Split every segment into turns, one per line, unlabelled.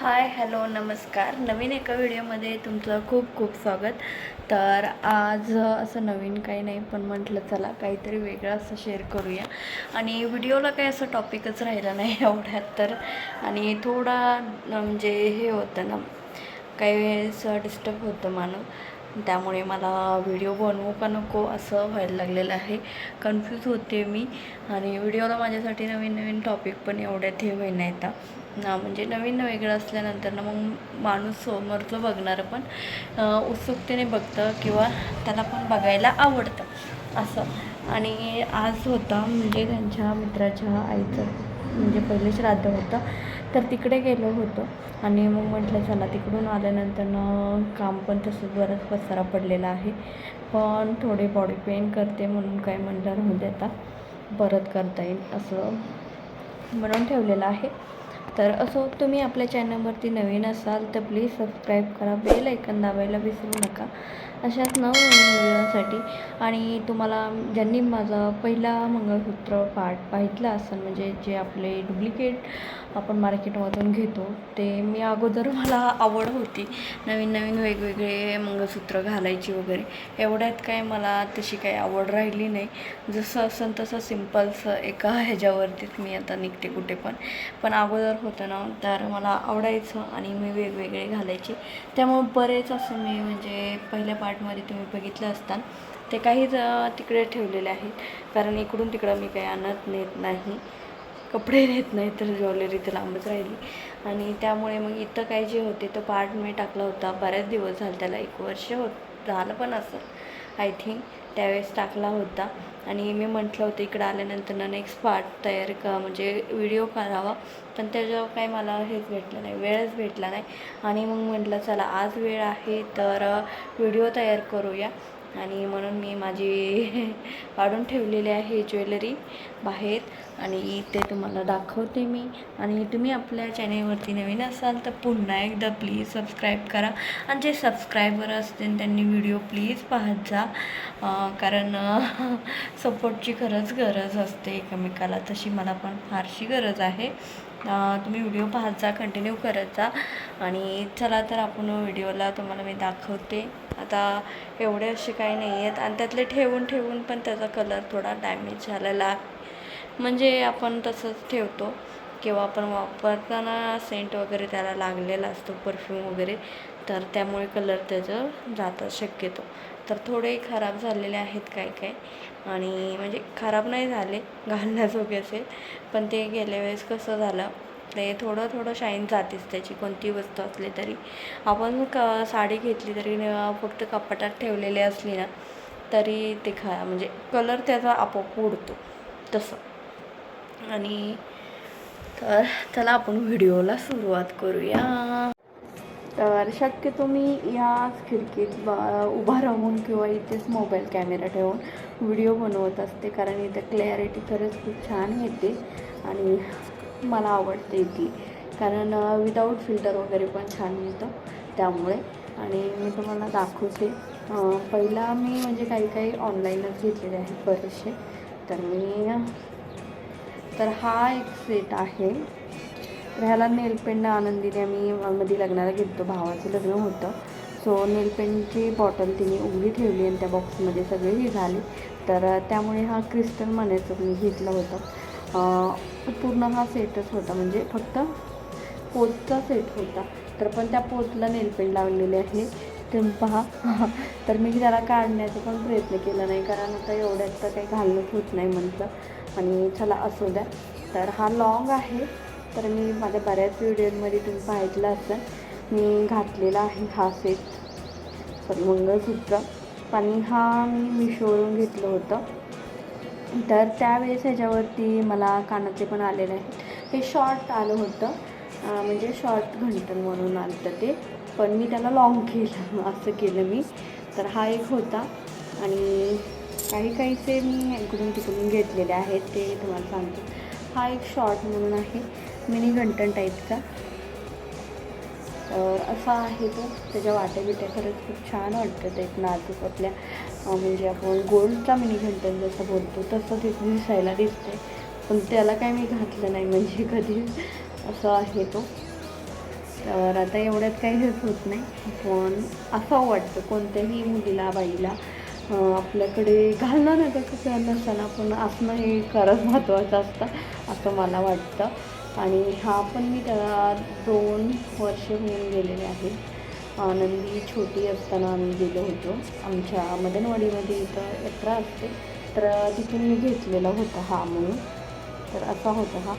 Hi hello नमस्कार. नवीन एका व्हिडिओमध्ये तुमचं खूप खूप स्वागत. तर आज असं नवीन काही नाही पण म्हटलं चला काहीतरी वेगळं असं शेअर करूया. आणि व्हिडिओला काही असं टॉपिकच राहिलं नाही एवढ्यात तर. आणि थोडा म्हणजे हे होतं ना काही वेळेस डिस्टर्ब होतं माणूस. त्यामुळे मला व्हिडिओ बनवू का नको असं व्हायला लागलेलं आहे. कन्फ्यूज होते मी. आणि व्हिडिओला माझ्यासाठी नवीन नवीन टॉपिक पण एवढ्यात हे होईना येतात ना म्हणजे नवीन वेगळं असल्यानंतर ना मग माणूस समोरचं बघणारं पण उत्सुकतेने बघतं किंवा त्याला पण बघायला आवडतं असं. आणि आज होता म्हणजे त्यांच्या मित्राच्या आईचं म्हणजे पहिले श्राद्ध होतं. तर तिकडे गेलो होतो. आणि मग म्हटलं चला तिकडून आल्यानंतर काम पण तसंच बरंच पसारा पडलेला आहे. पण थोडे बॉडी पेन करते म्हणून काय म्हणलं राहू देता परत करता येईल असं म्हणून ठेवलेलं आहे. तर असो तुम्ही आपल्या चॅनलवरती नवीन असाल तर प्लीज सबस्क्राईब करा. बेल ऐकन दाबायला विसरू नका. अशाच नवनवीन व्हिडिओसाठी. आणि तुम्हाला ज्यांनी माझा पहिला मंगळसूत्र पाठ पाहितलं असेल म्हणजे जे आपले डुप्लिकेट आपण मार्केटमधून घेतो. ते मी अगोदर मला आवड होती. नवीन नवीन वेगवेगळे मंगळसूत्र घालायची वगैरे. एवढ्यात काय मला तशी काही आवड राहिली नाही. जसं असं तसं सिम्पलचं एका ह्याच्यावरतीच मी आता निघते कुठे पण. पण अगोदर होतं ना तर मला आवडायचं आणि मी वेगवेगळे घालायचे. त्यामुळे बरेच असं मी म्हणजे पहिल्या पार्टमध्ये तुम्ही बघितलं असताल ते काहीच तिकडे ठेवलेले आहेत. कारण इकडून तिकडं मी काही आणत नेत नाही. कपडे नेत नाही तर ज्वेलरी तर लांबच राहिली. आणि त्यामुळे मग इथं काय जे होते तो पार्ट मी टाकला होता. बऱ्याच दिवस झाले त्याला एक वर्ष होत झालं पण असं. आय थिंक त्यावेळेस टाकला होता. आणि मी म्हटलं होतं इकडं आल्यानंतर ना नेक्स्ट पार्ट तयार का म्हणजे व्हिडिओ करावा. पण त्याच्यावर काही मला हेच भेटलं नाही वेळच भेटला नाही. आणि मग म्हटलं चला आज वेळ आहे तर व्हिडिओ तयार करूया. आणि म्हणून मी माझी काढून ठेवलेली आहे ज्वेलरी बाहेर आणि ते तुम्हाला दाखवते मी. आणि तुम्ही आपल्या चॅनेलवरती नवीन असाल तर पुन्हा एकदा प्लीज सबस्क्राईब करा. आणि जे सबस्क्रायबर असतील त्यांनी व्हिडिओ प्लीज पाहत जा. कारण सपोर्टची खरंच गरज असते एकमेकाला. तशी मला पण फारशी गरज आहे. तुम्ही व्हिडिओ पाहत जा कंटिन्यू करत जा. आणि चला तर आपण व्हिडिओला तुम्हाला मी दाखवते. आता एवढे असे काही नाही आहेत आणि त्यातले ठेवून ठेवून पण त्याचा कलर थोडा डॅमेज झालेला म्हणजे आपण तसंच ठेवतो. किंवा आपण वापरताना सेंट वगैरे त्याला लागलेला असतो परफ्यूम वगैरे तर त्यामुळे कलर त्याचं जातं शक्यतो. तर थोडे खराब झालेले आहेत काय काय. आणि म्हणजे खराब नाही झाले घालण्याजोगे असेल. पण ते गेल्या वेळेस कसं झालं ते थोडं थोडं शाईन जातेच त्याची. कोणती वस्तू असली तरी. आपण क साडी घेतली तरी फक्त कपाटात ठेवलेली असली ना तरी ते खा म्हणजे कलर त्याचा आपोआप उडतो. तसं. आणि तर चला आपण व्हिडिओला सुरुवात करूया. तर शक्यतो मी याच खिडकीत बा उभा राहून किंवा इथेच मोबाईल कॅमेरा ठेवून व्हिडिओ बनवत असते. कारण इथे क्लॅरिटी खरंच खूप छान येते आणि मला आवडते ती. कारण विदाऊट फिल्टर वगैरे पण छान येतं त्यामुळे. आणि मी तुम्हाला दाखवते. पहिला मी म्हणजे काही काही ऑनलाईनच घेतलेले आहेत बरेचसे. तर मी तर हा एक सेट आहे. तर ह्याला नेलपेंड आनंदीने आम्ही मध्ये लग्नाला घेतो भावाचं लग्न होतं. सो नेलपेंडची बॉटल तिने उघडी ठेवली आणि त्या बॉक्समध्ये सगळे हे झाले. तर त्यामुळे हा क्रिस्टल म्हणायचं मी घेतला होता. पूर्ण हा सेटच होता म्हणजे फक्त पोतचा सेट होता. तर पण त्या पोतला नेलपेंड लावलेले आहे. तुम्ही पहा. तर मी त्याला काढण्याचा पण प्रयत्न केला नाही कारण आता एवढ्यात तर काही घालणंच होत नाही म्हटलं. आणि चला असू द्या. तर हा लॉंग आहे. तर मी माझ्या बऱ्याच व्हिडिओमध्ये तुम्ही पाहितलं असेल. मी घातलेला आहे हा सेट सॉरी मंगळसूत्र. आणि हा मी मिशोवरून घेतलं होतं. तर त्यावेळेस ह्याच्यावरती मला कानाचे पण आलेले आहेत. हे शॉर्ट आलं होतं. म्हणजे शॉर्ट घंटन म्हणून आलं होतं ते. पण मी त्याला लॉंग केलं. असं केलं मी. तर हा एक होता. आणि काही काहीचे मी इकडून तिकडून घेतलेले आहेत ते तुम्हाला सांगतो. हा एक शॉर्ट म्हणून आहे. मिनी घंटण टाईपचा असा आहे तो. त्याच्या वाट्या बिट्या खरंच खूप छान वाटतं ते एक नाजूक आपल्या म्हणजे आपण गोल्डचा मिनी घंटण जसं बोलतो तसं ते दिसायला दिसते पण त्याला काय मी घातलं नाही म्हणजे कधी. असं आहे तो. तर आता एवढ्यात काही हेच होत नाही. पण असं वाटतं. कोणत्याही मुलीला बाईला आपल्याकडे घालणं नका कसं नसताना पण असणं हे खरंच महत्त्वाचं असतं असं मला वाटतं. आणि हा पण मी त्याला दोन वर्ष होऊन गेलेले आहे. आनंदी छोटी असताना आम्ही गेलो होतो. आमच्या मदनवाडीमध्ये इथं यात्रा असते. तर तिथून मी घेतलेला होता हा म्हणून. तर असा होता हा.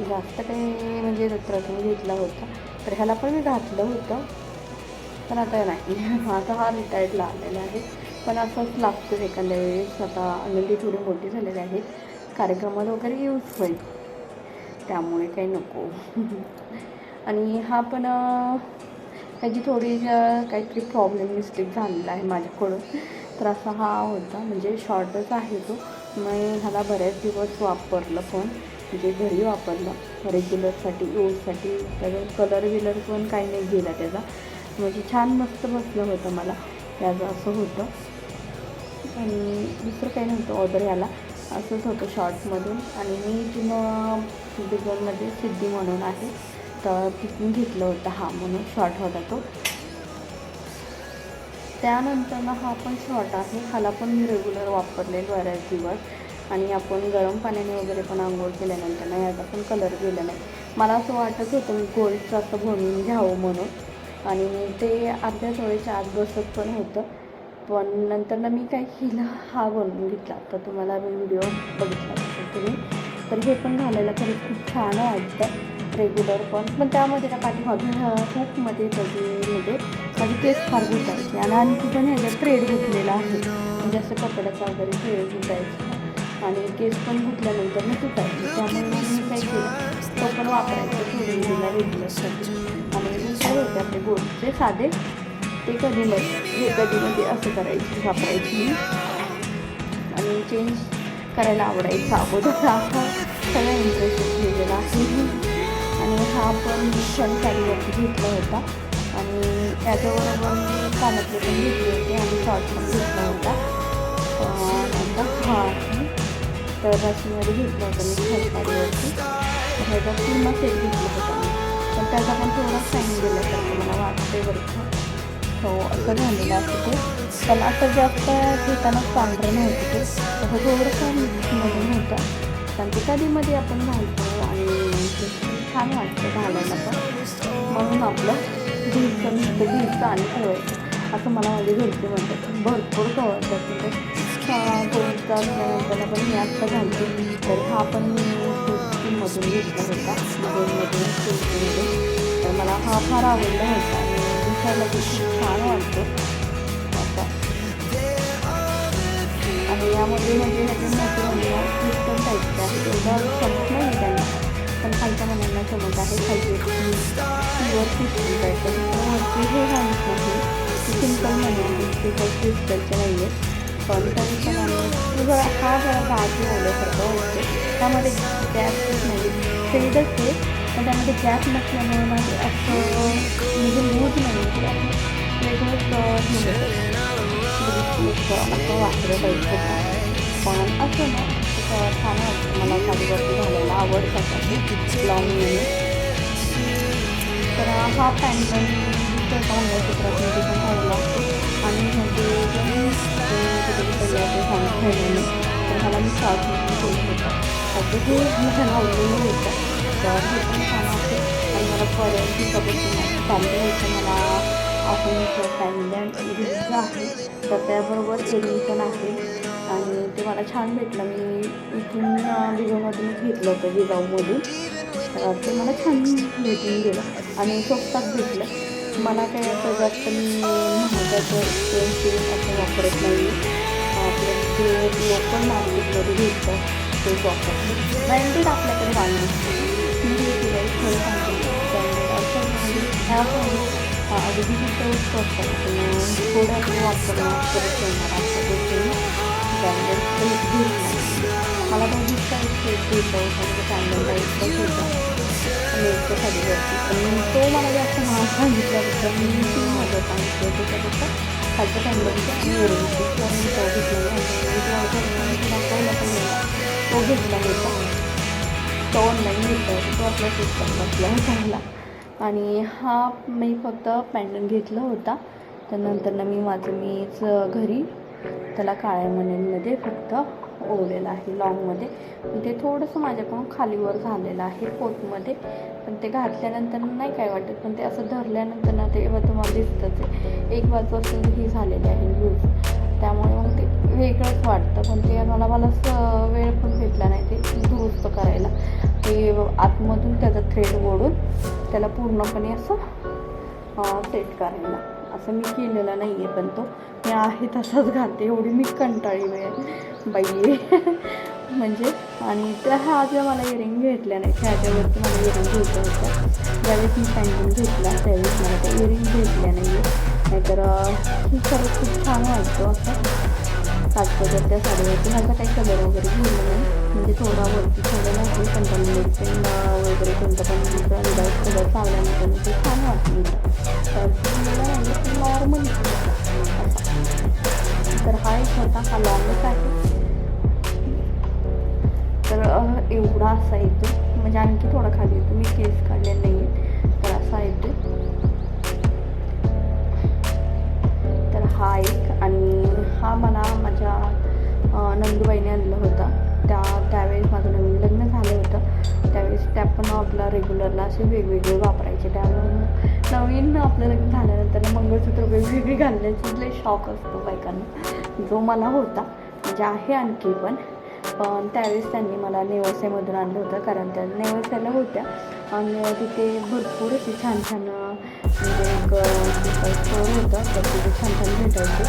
जास्त काही म्हणजे रत्रातून घेतला होता. तर ह्याला पण मी घातलं होतं. पण आता नाही. आता हा रिटायर्डला आलेला आहे. पण असंच लागतो एखाद्या वेळेस. आता आनंदी थोडी मोठी झालेली आहे. कार्यक्रमाला वगैरे यूज होईल त्यामुळे काही नको. आणि हा पण त्याची ह्याची थोडी काहीतरी प्रॉब्लेम मिस्टेक झालेला आहे माझ्याकडून. तर असा हा होता. म्हणजे शॉर्टच आहे तो. मी ह्याला बऱ्याच दिवस वापरलं पण. म्हणजे घरी वापरलं. रेग्युलरसाठी यूजसाठी त्याचा कलर विलर पण काही नाही गेला त्याचा. म्हणजे छान मस्त बसलं होतं मला. त्याचं असं होतं. आणि दुसरं काही नव्हतं ऑर्डर याला. असंच होतं शॉर्टमधून आणि मी जुनं डिझाईनमध्ये सिद्धी म्हणून आहे. तर तिथून घेतलं होतं हा म्हणून शॉर्ट होता तो. त्यानंतर ना हा पण शॉर्ट आहे. ह्याला पण मी रेग्युलर वापरले बऱ्याच दिवस. आणि आपण गरम पाण्याने वगैरे पण आंघोळ केल्यानंतर ना याचा पण कलर गेला नाही. मला असं वाटत होतं मी गोल्डचं असं बनवून घ्यावं म्हणून. आणि ते अर्ध्या वेळेच्या आत बसत पण होतं. पण नंतर ना मी काय केलं? हा बनवून घेतला. तर तुम्हाला मी व्हिडिओ बघितला असेल तुम्ही. तर हे पण घालायला खरंच खूप छान वाटतं रेग्युलर पण. पण त्यामध्ये ना पाठीमागे खूपमध्ये त्याच्यामध्ये म्हणजे माझी केस फार घुटायची आणि आणखी पण ह्याच्यात थ्रेड घेतलेला आहे. म्हणजे असं कपड्याचा वगैरे थ्रेड घुटायचं आणि केस पण घुटल्यानंतर मी तुटायचे. त्यामुळे मी काय केलं? तो पण वापरायचं थोडी मुलीला रेग्युलरसाठी आणि काय होते आपले गोडचे साधे ते कधी मध्ये हे कधीमध्ये असं करायची वापरायची. आणि चेंज करायला आवडायचा अगोदर. हा सगळा इंटरेस्ट घेतलेला आहे. आणि हा पण सण साडीवरती घेतला होता. आणि त्याच्याबरोबर मी कानातले पण घेतले होते आणि शॉर्ट पण घेतला होता. नंतर आता हा आहे. तर राशीमध्ये घेतला होता मी सण साडीवरती ह्याचा पूर्ण सेट घेतला होता मी पण त्याचा पण थोडा साईन गेल्यासारखं मला वाटते बरं हो असं झालेलं असतं ते पण असं जास्त ठिकाणं पांढरं नव्हतं ते. असं थोडंसं म्हणून होतं. कारण ते कधीमध्ये आपण घालतो आणि ते छान वाटतं घालायला पण. म्हणून आपलं घ्यायचं नुसतं घ्यायचं आणि ठेवायचं. असं मला माझे घरचे म्हणतात भरपूर ठेवायचं तिथे. गोळीचा असल्यानंतर पण मी आत्ता घालते. तर हा पण मधून घेतला होता. मधून मधून तर मला हा फार आवडला होता. आणि दिसायला खूप छान वाटतं. असा आणि यामध्ये म्हणजे ह्याचे मोठे म्हणजे क्रिस्टल टाईपचे आहे. एवढा समजत नाही त्यांना. पण खालच्या मुलांना समज आहे. खालचे प्युअर क्रिस्टल टाईप वरती हे घालत नाही. सिंपल मनी आहे. ते काही क्रिस्टलचे नाही आहे पण तरी पण आम्ही म्हणजे जरा हा जरा बाजू ओल्यासारखं वाटते त्यामध्ये गॅस नाही. फेडच आहे. पण त्यामध्ये गॅस नसल्यामुळे माझे असं म्हणजे मूड नाही असं वेगळंच वाटलं पाहिजे पण असं ना छान वाटतं मला साडीवरती घालायला आवडतात लॉंग म्हणून तर हा पॅन्ट पण दुसऱ्या पण लागतो आणि मध्ये तर मला मी शॉर्ट होता तर हे मी त्यांना आवडलेलं होतं तर हे पण छान होते आणि मला पर्यंत सोबत चालले होते मला आपण पॅन्डंट घ्यायचं आहे. तर त्याबरोबर एरिंग पण आहे. आणि ते मला छान भेटलं. मी इथून बिजोमधूनच घेतलं होतं जिजाऊमधून. तर ते मला छान भेटून गेलं. आणि स्वस्तात भेटलं. मला काय असं जास्त मी महागाचं एक्सपेन्सिव्ह असं वापरत नाही आपलं जे लोकल मार्केटमध्ये घेतलं ते वापरतो ब्रँडेड आपल्याकडे वाढलं मी हे केलं खरं सांगते ब्रँडेड असं म्हणजे ह्या अगदी तिथं स्वस्त थोडं आपण वापरणं परत येणार अशा गोष्टी ब्रँडेड घेत नाही मला दोघीच काही सेट घेत म्हणजे ब्रँडेड टाईपचाच होता नेटच्या खालीवरती पण तो मला जास्त महाग सांगितल्याबद्दल मी तीन हजार सांगितलं त्याच्यापेक्षा खालच्या फॅमिलीचं आणि एरवीची तर मी तो घेतलेला आणि मी तो दाखवला पण होता तो घेतला होता तो ऑनलाईन घेतला होता. तो आपल्या सिस्टम बसला चांगला. आणि हा मी फक्त पॅन्टन घेतला होता. त्यानंतर ना मी माझं मीच घरी त्याला काळ्या मण्यांमध्ये फक्त ओवलेलं आहे लॉंगमध्ये ते थोडंसं माझ्याकडून खालीवर झालेलं आहे पोतमध्ये. पण ते घातल्यानंतर नाही काय वाटत पण ते असं धरल्यानंतर ना ते तुम्हाला दिसतंच आहे. एक बाजू असं ही झालेली आहे लूज त्यामुळे मग ते वेगळंच वाटतं. पण ते मला मला वेळ पण भेटला नाही ते दुरुस्त करायला. ते आतमधून त्याचा थ्रेड ओढून त्याला पूर्णपणे असं सेट करायला. असं मी केलेलं नाही आहे पण तो. मी आहे तसाच घालते एवढी मी कंटाळी वेळ बाई म्हणजे आणि त्या हा ज्या मला इयरिंग घेतल्या नाही ह्याच्यावरती मला इयरिंग घ्यायचं होतं ज्यावेळेस मी पॅन्टिंग घेतला त्यावेळेस मला त्या इयरिंग घेतल्या नाही आहे नाहीतर खरंच खूप छान वाटतो असं. काटपदर त्या साडीवरती. ह्याचा काही कलर वगैरे घेतला नाही. म्हणजे थोडा वरती ठेवलेला आहे पण त्याला वगैरे कोणतं पण विदाऊट कलर चालल्यानंतर ते छान वाटली तर मला म्हणजे नाही नॉर्मल तर हा एक होता हा लॉंगच आहे. तर एवढा असा येतो. म्हणजे आणखी थोडा खाली येतो. मी केस काढलेला नाही आहे तर असा येतो. तर हा एक आणि हा मला माझ्या नंदूबाईने आणलं होता. त्यावेळेस माझं नवीन लग्न झालं होतं. त्यावेळेस त्या पण आपला रेग्युलरला असे वेगवेगळे वापरायचे. त्यामुळे नवीन आपलं लग्न झाल्यानंतर मंगळसूत्र वेगवेगळी घालण्याची लय शॉक असतो बायकांना. जो मला होता म्हणजे आहे आणखी पण. पण त्यावेळेस त्यांनी मला नेवसेमधून आणलं होतं कारण त्या नेवसेला होत्या. आणि तिथे भरपूर असे छान छान म्हणजे एक स्टोर होतं. तर तिथे छान छान भेटायचे.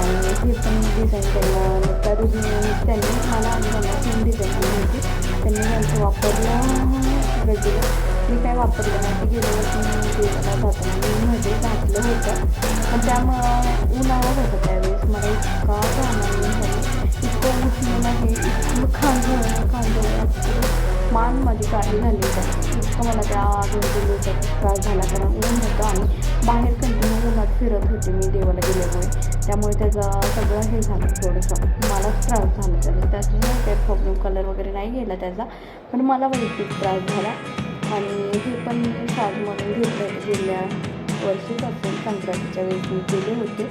आणि हे पण डिझाईन त्यांना त्यांनी मला आणि त्यांना सेम होती त्यांनी यांचं वापरलं रेग्युलर मी काय वापरलं नाही. ते गेल्या वर्षी मी जाताना मी मध्ये घातलं होतं. पण त्यामुळं उन्हाळा होतं त्यावेळेस. मला इतका जाणवलं झालं. इतकं उठलेलं नाही इतकं खांदळ खांदळ मानमध्ये काही झाली होती. इतकं मला त्या दोन तीन दिवसात त्रास झाला. कारण ऊन होतं आणि बाहेर कंटिन्यू उन्हात फिरत होते मी देवाला गेल्यामुळे. त्यामुळे त्याचा सगळं हे झालं थोडंसं. मलाच त्रास झाला त्याचा. त्याचा काही प्रॉब्लेम कलर वगैरे नाही गेला त्याचा. पण मला वैयक्तिक त्रास झाला. आणि हे पण मी शाळेमधून घेतलं होतं गेल्या वर्षीपासून संक्रांतीच्या वेळेस मी केले होते.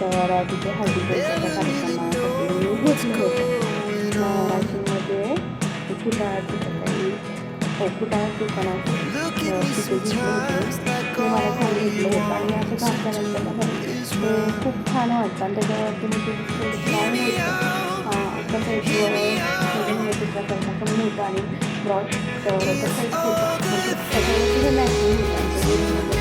तर तिथे हळदी कुंकवाच्या कार्यक्रमासाठी मी घेतलं होतं. राशीमध्ये कुटाळ्याची सकाळी दुकानात तिथे घेतलं होतं. मी मला छान घेतलं होतं आणि असं घातल्यानंतर मला ते खूप छान वाटतं. आणि त्याच्यावरती मी ते ब्राऊन होतं एक प्रकारचा कमी होतं आणि ब्रॉड त्याच्यावरती हे मॅचिंग ते होतं.